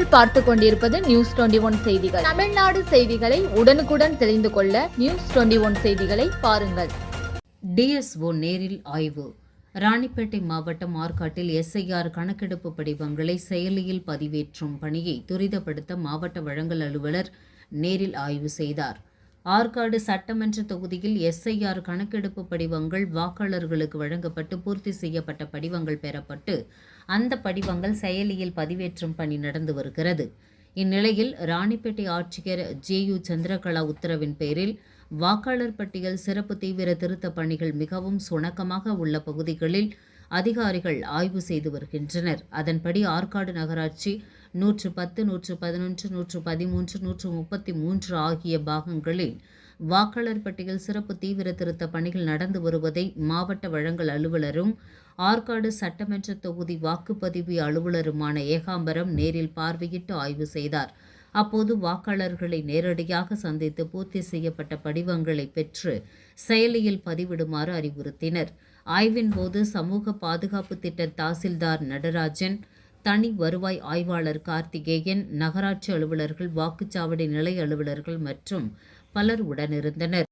நீங்கள் பார்த்து கொண்டிருப்பது நியூஸ் டுவெண்டி ஒன் செய்திகள். தமிழ்நாடு செய்திகளை உடனுக்குடன் தெரிந்து கொள்ள நியூஸ் டுவெண்டி ஒன் செய்திகளை பாருங்கள். டிஎஸ்ஓ நேரில் ஆய்வு. ராணிப்பேட்டை மாவட்டம் ஆற்காட்டில் எஸ்ஐஆர் கணக்கெடுப்பு படிவங்களை செயலியில் பதிவேற்றும் பணியை துரிதப்படுத்த மாவட்ட வழங்கல் அலுவலர் நேரில் ஆய்வு செய்தார். ஆற்காடு சட்டமன்ற தொகுதியில் எஸ்ஐஆர் கணக்கெடுப்பு படிவங்கள் வாக்காளர்களுக்கு வழங்கப்பட்டு பூர்த்தி செய்யப்பட்ட படிவங்கள் பெறப்பட்டு அந்த படிவங்கள் செயலியில் பதிவேற்றும் பணி நடந்து வருகிறது. இந்நிலையில் ராணிப்பேட்டை ஆட்சியர் ஜே யு சந்திரகலா உத்தரவின் பேரில் வாக்காளர் பட்டியல் சிறப்பு தீவிர திருத்தப் பணிகள் மிகவும் சுணக்கமாக உள்ள பகுதிகளில் அதிகாரிகள் ஆய்வு செய்து வருகின்றனர். அதன்படி ஆற்காடு நகராட்சி நூற்று பத்து நூற்று பதினொன்று நூற்று பதிமூன்று நூற்று முப்பத்தி மூன்று ஆகிய பாகங்களில் வாக்காளர் பட்டியல் சிறப்பு தீவிர திருத்த பணிகள் நடந்து வருவதை மாவட்ட வழங்கல் அலுவலரும் ஆற்காடு சட்டமன்ற தொகுதி வாக்குப்பதிவு அலுவலருமான ஏகாம்பரம் நேரில் பார்வையிட்டு ஆய்வு செய்தார். அப்போது வாக்காளர்களை நேரடியாக சந்தித்து பூர்த்தி செய்யப்பட்ட படிவங்களை பெற்று செயலியில் பதிவிடுமாறு அறிவுறுத்தினர். ஆய்வின் போது சமூக பாதுகாப்பு திட்ட தாசில்தார் நடராஜன் தனி வருவாய் ஆய்வாளர் கார்த்திகேயன் நகராட்சி அலுவலர்கள் வாக்குச்சாவடி நிலை அலுவலர்கள் மற்றும் பலர் உடனிருந்தனர்.